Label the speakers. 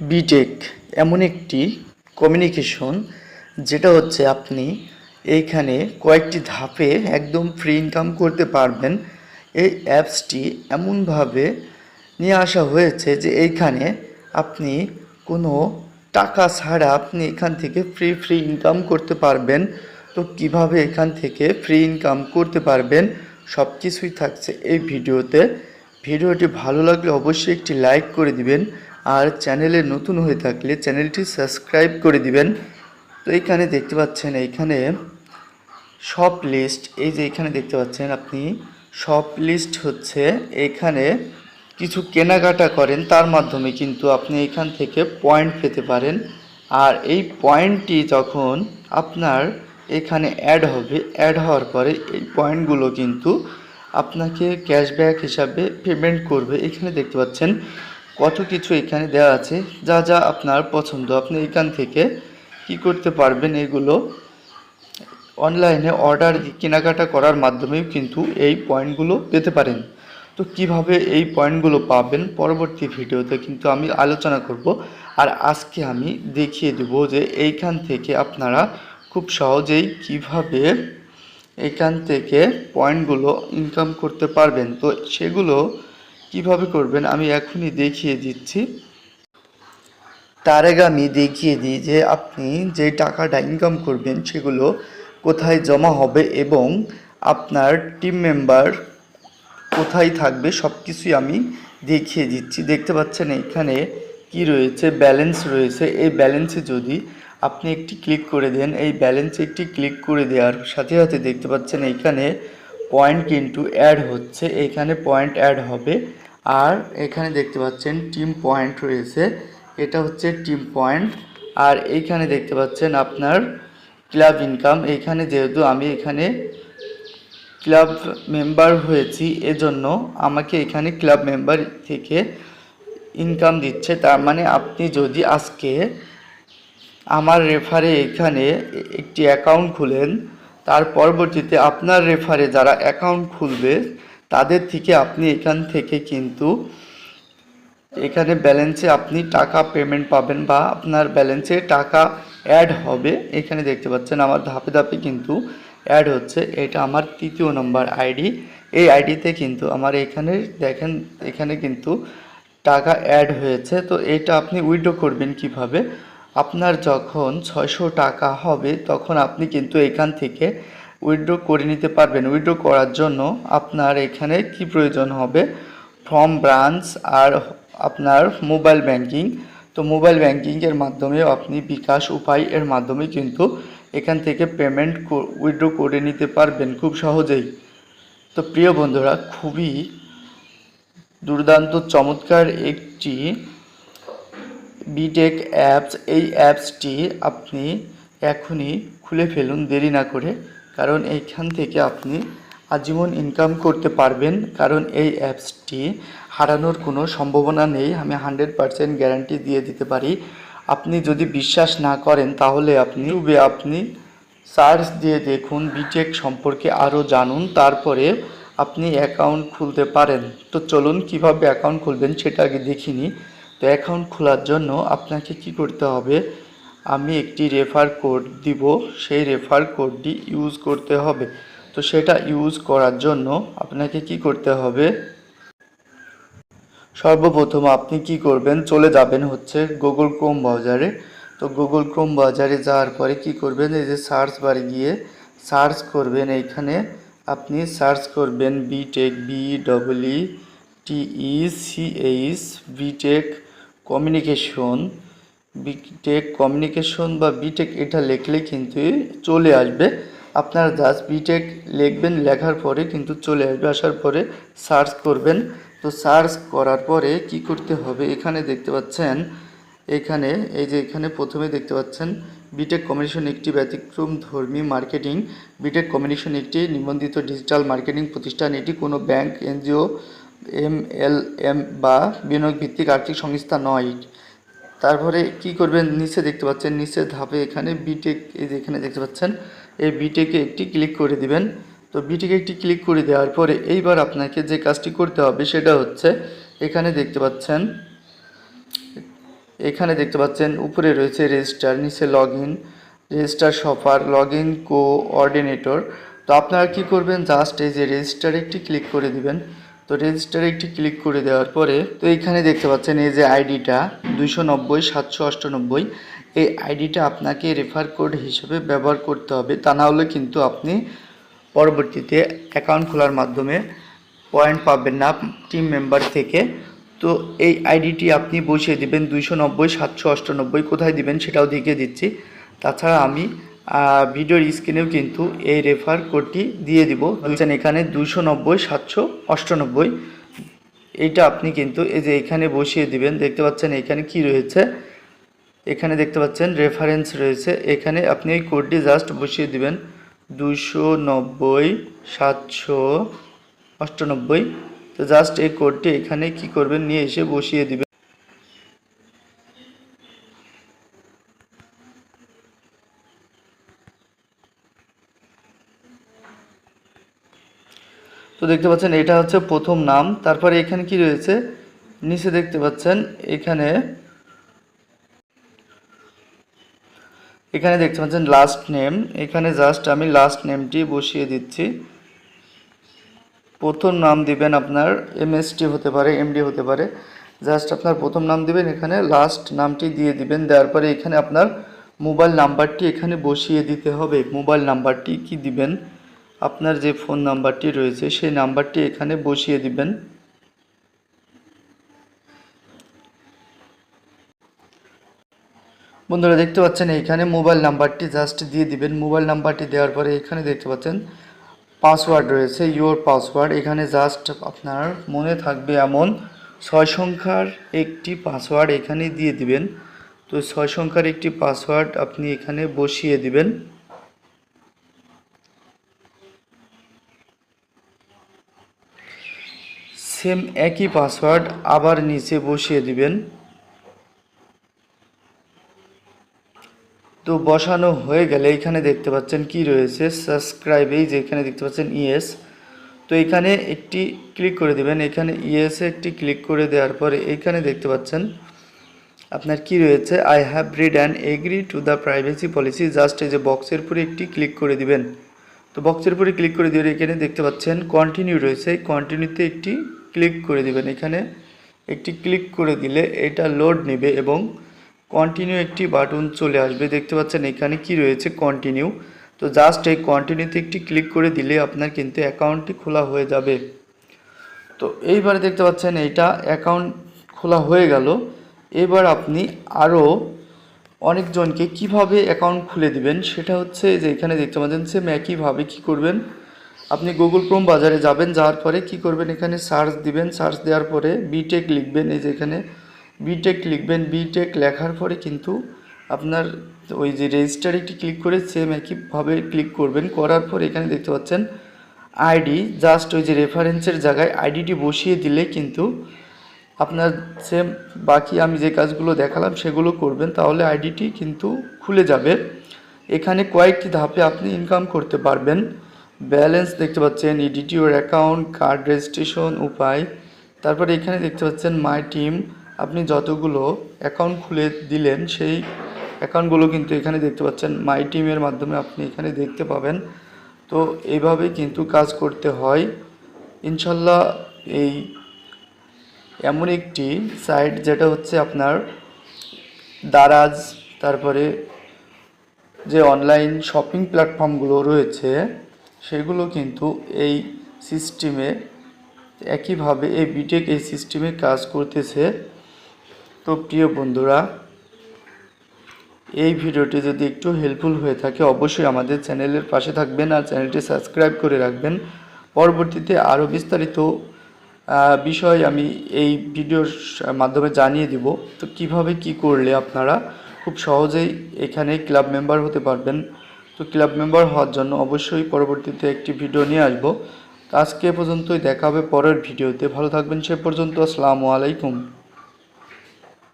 Speaker 1: B Tech এমন একটি communication যেটা হচ্ছে আপনি এইখানে কয়েকটি ধাপে একদম ফ্রি ইনকাম করতে পারবেন। এই অ্যাপসটি এমনভাবে নিয়ে আসা হয়েছে যে এইখানে আপনি কোনো টাকা ছাড়া আপনি এখান থেকে ফ্রি ফ্রি ইনকাম করতে পারবেন। তো কীভাবে এখান থেকে ফ্রি ইনকাম করতে পারবেন সব কিছুই থাকছে এই ভিডিওতে। ভিডিওটি ভালো লাগলে অবশ্যই একটি লাইক করে দিবেন। আর চ্যানেলে নতুন হয়ে থাকলে চ্যানেলটি সাবস্ক্রাইব করে দিবেন। তো এইখানে দেখতে পাচ্ছেন, এইখানে শপ লিস্ট এই যে এখানে দেখতে পাচ্ছেন আপনি শপ লিস্ট হচ্ছে এখানে কিছু কেনাকাটা করেন, তার মাধ্যমে কিন্তু আপনি এখান থেকে পয়েন্ট পেতে পারেন। আর এই পয়েন্টটি যখন আপনার এখানে অ্যাড হবে অ্যাড হওয়ার পরে এই পয়েন্টগুলো কিন্তু আপনাকে ক্যাশব্যাক হিসাবে পেমেন্ট করবে। এখানে দেখতে পাচ্ছেন কত কিছু এখানে দেওয়া আছে, যা যা আপনার পছন্দ। আপনি এখান থেকে কি করতে পারবেন এগুলো? অনলাইনে অর্ডার কেনাকাটা করার মাধ্যমেও কিন্তু এই পয়েন্টগুলো পেতে পারেন। তো কীভাবে এই পয়েন্টগুলো পাবেন? পরবর্তী ভিডিওতে কিন্তু আমি আলোচনা করব। আর আজকে আমি দেখিয়ে দেব যে এইখান থেকে আপনারা খুব সহজেই কীভাবে এখান থেকে পয়েন্টগুলো ইনকাম করতে পারবেন। তো সেগুলো কীভাবে করবেন? আমি এখনই দেখিয়ে দিচ্ছি। তার আগে আমি দেখিয়ে দিই যে আপনি যে টাকাটা ইনকাম করবেন সেগুলো কোথায় জমা হবে এবং আপনার টিম মেম্বার কোথায় থাকবে সব কিছুই আমি দেখিয়ে দিচ্ছি। দেখতে পাচ্ছেন এখানে কি রয়েছে? ব্যালেন্স রয়েছে। এই ব্যালেন্সে যদি আপনি একটি ক্লিক করে দেন, এই ব্যালেন্সে একটি ক্লিক করে দেওয়ার সাথে সাথে দেখতে পাচ্ছেন এইখানে পয়েন্ট কিন্তু অ্যাড হচ্ছে, এখানে পয়েন্ট অ্যাড হবে। আর এখানে দেখতে পাচ্ছেন টিম পয়েন্ট রয়েছে, এটা হচ্ছে টিম পয়েন্ট আর এইখানে দেখতে পাচ্ছেন আপনার ক্লাব ইনকাম এইখানে যেহেতু আমি এখানে ক্লাব মেম্বার হয়েছি, এজন্য আমাকে এখানে ক্লাব মেম্বার থেকে ইনকাম দিচ্ছে। তার মানে আপনি যদি আজকে আমার রেফারে এখানে একটি অ্যাকাউন্ট খুলেন তার পরবর্তীতে আপনার রেফারে যারা অ্যাকাউন্ট খুলবে, তাদের থেকে আপনি এখান থেকে কিন্তু এখানে ব্যালেন্সে আপনি টাকা পেমেন্ট পাবেন বা আপনার ব্যালেন্সে টাকা অ্যাড হবে। এখানে দেখতে পাচ্ছেন আমার ধাপে ধাপে কিন্তু অ্যাড হচ্ছে। এটা আমার তৃতীয় নম্বর আইডি এই আইডিতে কিন্তু আমার এখানে দেখেন, এখানে কিন্তু টাকা অ্যাড হয়েছে। তো এটা আপনি উইড্রো করবেন কীভাবে? আপনার যখন ছয়শো টাকা হবে, তখন আপনি কিন্তু এখান থেকে উইড্রো করে নিতে পারবেন। উইড্রো করার জন্য আপনার এখানে কি প্রয়োজন হবে? ফর্ম ব্রাঞ্চ আর আপনার মোবাইল ব্যাংকিং তো মোবাইল ব্যাংকিংয়ের মাধ্যমে আপনি বিকাশ উপায় এর মাধ্যমে কিন্তু এখান থেকে পেমেন্ট উইড্রো করে নিতে পারবেন খুব সহজেই। তো প্রিয় বন্ধুরা, খুবই দুর্দান্ত চমৎকার একটি বিটেক অ্যাপস এই অ্যাপসটি আপনি এখনই খুলে ফেলুন দেরি না করে, কারণ এইখান থেকে আপনি আজীবন ইনকাম করতে পারবেন, কারণ এই অ্যাপসটি হারানোর কোনো সম্ভাবনা নেই। আমি হান্ড্রেড পারসেন্ট গ্যারান্টি দিয়ে দিতে পারি। আপনি যদি বিশ্বাস না করেন, তাহলে আপনি ইউটিউবে আপনি সার্চ দিয়ে দেখুন বিটেক সম্পর্কে আরও জানুন, তারপরে আপনি অ্যাকাউন্ট খুলতে পারেন। তো চলুন কীভাবে অ্যাকাউন্ট খুলবেন সেটা আগে দেখিনি। তো অ্যাকাউন্ট খোলার জন্য আপনাকে কি করতে হবে? আমি একটি রেফার কোড দিব। সেই রেফার কোডটি ইউজ করতে হবে। তো সেটা ইউজ করার জন্য আপনাকে কি করতে হবে? সর্বপ্রথম আপনি কি করবেন? চলে যাবেন হচ্ছে গুগল ক্রোম ব্রাউজারে তো গুগল ক্রোম ব্রাউজারে যাওয়ার পরে কি করবেন? এই যে সার্চ বারে গিয়ে সার্চ করবেন। এইখানে আপনি সার্চ করবেন B Tech B W T E C H B Tech communication B Tech communication বা বিটেক এটা লিখলে কিন্তু চলে আসবে। আপনার জাস্ট বিটেক লিখবেন, লেখার পরে কিন্তু চলে আসবে। আসার পরে সার্চ করবেন। তো সার্চ করার পরে কি করতে হবে? এখানে দেখতে পাচ্ছেন, এখানে, এই যে এখানে প্রথমে দেখতে পাচ্ছেন বিটেক কমিউনিকেশন একটি ব্যতিক্রম ধর্মী মার্কেটিং বিটেক কমিউনিকেশন একটি নিবন্ধিত ডিজিটাল মার্কেটিং প্রতিষ্ঠান। এটি কোনো bank NGO M L M বা বিনিয়োগ ভিত্তিক আর্থিক সংস্থা নয়। তারপরে কি করবেন? নিচে দেখতে পাচ্ছেন, নিচে ধাপে এখানে বিটেক এই যে এখানে দেখতে পাচ্ছেন, এই বিটেকে একটি ক্লিক করে দিবেন। তো বিটেকে একটি ক্লিক করে দেওয়ার পরে এইবার আপনাকে যে কাজটি করতে হবে সেটা হচ্ছে এখানে দেখতে পাচ্ছেন, এখানে দেখতে পাচ্ছেন, উপরে রয়েছে রেজিস্টার নিচে log in register shopper log in coordinator তো আপনারা কি করবেন? জাস্ট এই যে রেজিস্টারে একটি ক্লিক করে দিবেন। তো রেজিস্টারে একটি ক্লিক করে দেওয়ার পরে তো এইখানে দেখতে পাচ্ছেন এই যে আইডিটা দুইশো নব্বই, সাতশো অষ্টানব্বই, এই আইডিটা আপনাকে রেফার কোড হিসেবে ব্যবহার করতে হবে। তা না হলে কিন্তু আপনি পরবর্তীতে অ্যাকাউন্ট খোলার মাধ্যমে পয়েন্ট পাবেন না টিম মেম্বার থেকে। তো এই আইডিটি আপনি বসিয়ে দিবেন দুইশো নব্বই, সাতশো অষ্টানব্বই, কোথায় দিবেন সেটাও দেখিয়ে দিচ্ছি। তাছাড়া আমি ভিডিওর স্ক্রিনেও কিন্তু এই রেফার কোডটি দিয়ে দিব। বলছেন এখানে দুইশো নব্বই, সাতশো অষ্টানব্বই। এইটা আপনি কিন্তু এই যে এখানে বসিয়ে দিবেন, দেখতে পাচ্ছেন এখানে কি রয়েছে? এখানে দেখতে পাচ্ছেন রেফারেন্স রয়েছে। এখানে আপনি এই কোডটি জাস্ট বসিয়ে দিবেন দুশো নব্বই, সাতশো অষ্টানব্বই। তো জাস্ট এই কোডটি এখানে কি করবেন, নিয়ে এসে বসিয়ে দিবেন। তো দেখতে পাচ্ছেন, এটা হচ্ছে প্রথম নাম। তারপরে এখানে কি রয়েছে? নিচে দেখতে পাচ্ছেন, এখানে এখানে দেখতে পাচ্ছেন লাস্ট নেম এখানে জাস্ট আমি লাস্ট নেমটি বসিয়ে দিচ্ছি। প্রথম নাম দিবেন আপনার এমএসটি হতে পারে এমডি হতে পারে। জাস্ট আপনার প্রথম নাম দিবেন, এখানে লাস্ট নামটি দিয়ে দিবেন। দেওয়ার পরে এখানে আপনার মোবাইল নাম্বারটি এখানে বসিয়ে দিতে হবে। মোবাইল নাম্বারটি কি দিবেন? আপনার যে ফোন নাম্বারটি রয়েছে, সেই নাম্বারটি এখানে বসিয়ে দিবেন। বন্ধুরা, দেখতে পাচ্ছেন এইখানে মোবাইল নাম্বারটি জাস্ট দিয়ে দিবেন। মোবাইল নাম্বারটি দেওয়ার পরে এখানে দেখতে পাচ্ছেন, পাসওয়ার্ড রয়েছে, ইওর পাসওয়ার্ড। এখানে জাস্ট আপনার মনে থাকবে এমন ছয় সংখ্যার একটি পাসওয়ার্ড এখানে দিয়ে দিবেন। তো ছয় সংখ্যার একটি পাসওয়ার্ড আপনি এখানে বসিয়ে দিবেন। সেম একই পাসওয়ার্ড আবার নিচে বসিয়ে দিবেন। তো বসানো হয়ে গেলে এখানে দেখতে পাচ্ছেন কি রয়েছে? সাবস্ক্রাইব এই যে এখানে দেখতে পাচ্ছেন ইএস তো এখানে একটি ক্লিক করে দিবেন। এখানে ইএসে একটি ক্লিক করে দেওয়ার পরে এখানে দেখতে পাচ্ছেন আপনার কি রয়েছে? I have read and agree to the privacy policy just এই যে বক্সের উপরে একটি ক্লিক করে দিবেন। তো বক্সের উপরে ক্লিক করে দিয়ে এখানে দেখতে পাচ্ছেন কন্টিনিউ রয়েছে। এই কন্টিনিউতে একটি ক্লিক করে দিবেন। এখানে একটি ক্লিক করে দিলে এটা লোড নেবে এবং কন্টিনিউ একটি বাটন চলে আসবে। দেখতে পাচ্ছেন এখানে কি রয়েছে? কন্টিনিউ তো জাস্ট এই কন্টিনিউতে একটি ক্লিক করে দিলে আপনার কিন্তু অ্যাকাউন্টটি খোলা হয়ে যাবে। তো এইবারে দেখতে পাচ্ছেন এইটা অ্যাকাউন্ট খোলা হয়ে গেল। এবার আপনি আরও অনেকজনকে কীভাবে অ্যাকাউন্ট খুলে দিবেন সেটা হচ্ছে যে এখানে দেখতে পাচ্ছেন সেম একইভাবে কি করবেন? আপনি গুগল ক্রোম বাজারে যাবেন, যাওয়ার পরে কি করবেন এখানে সার্চ দিবেন সার্চ দেওয়ার পরে বিটেক লিখবেন, এই যে এখানে বিটেক লিখবেন বিটেক লেখার পরে কিন্তু আপনার ওই যে রেজিস্টার একটি ক্লিক করে সেম একইভাবে ক্লিক করবেন, করার পর এখানে দেখতে পাচ্ছেন আইডি জাস্ট ওই যে রেফারেন্সের জায়গায় আইডিটি বসিয়ে দিলে কিন্তু আপনার সেম বাকি আমি যে কাজগুলো দেখালাম সেগুলো করবেন, তাহলে আইডিটি কিন্তু খুলে যাবে। এখানে কয়েকটি ধাপে আপনি ইনকাম করতে পারবেন। ব্যালেন্স দেখতে পাচ্ছেন ইডিটিওর অ্যাকাউন্ট, কার্ড রেজিস্ট্রেশন উপায়। তারপরে এখানে দেখতে পাচ্ছেন, মাই টিম। আপনি যতগুলো অ্যাকাউন্ট খুলে দিলেন, সেই অ্যাকাউন্টগুলো কিন্তু এখানে দেখতে পাচ্ছেন। মাই টিমের মাধ্যমে আপনি এখানে দেখতে পাবেন। তো এইভাবে কিন্তু কাজ করতে হয়। ইনশাল্লাহ এই এমন একটি সাইট যেটা হচ্ছে আপনার দারাজ, তারপরে যে অনলাইন শপিং প্ল্যাটফর্মগুলো রয়েছে সেগুলো কিন্তু এই সিস্টেমে একইভাবে এই বিটেক এই সিস্টেমে কাজ করতেছে। তো প্রিয় বন্ধুরা, এই ভিডিওটি যদি একটু হেল্পফুল হয়ে থাকে, অবশ্যই আমাদের চ্যানেলের পাশে থাকবেন আর চ্যানেলটি সাবস্ক্রাইব করে রাখবেন। পরবর্তীতে আরও বিস্তারিত বিষয় আমি এই ভিডিওর মাধ্যমে জানিয়ে দিব। তো কীভাবে কি করলে আপনারা খুব সহজেই এখানে ক্লাব মেম্বার হতে পারবেন? তো ক্লাব মেম্বার হওয়ার জন্য অবশ্যই পরবর্তীতে একটি ভিডিও নিয়ে আসব। আজকে পর্যন্তই, দেখা হবে পরের ভিডিওতে। ভালো থাকবেন, সে পর্যন্ত। আসসালামু আলাইকুম।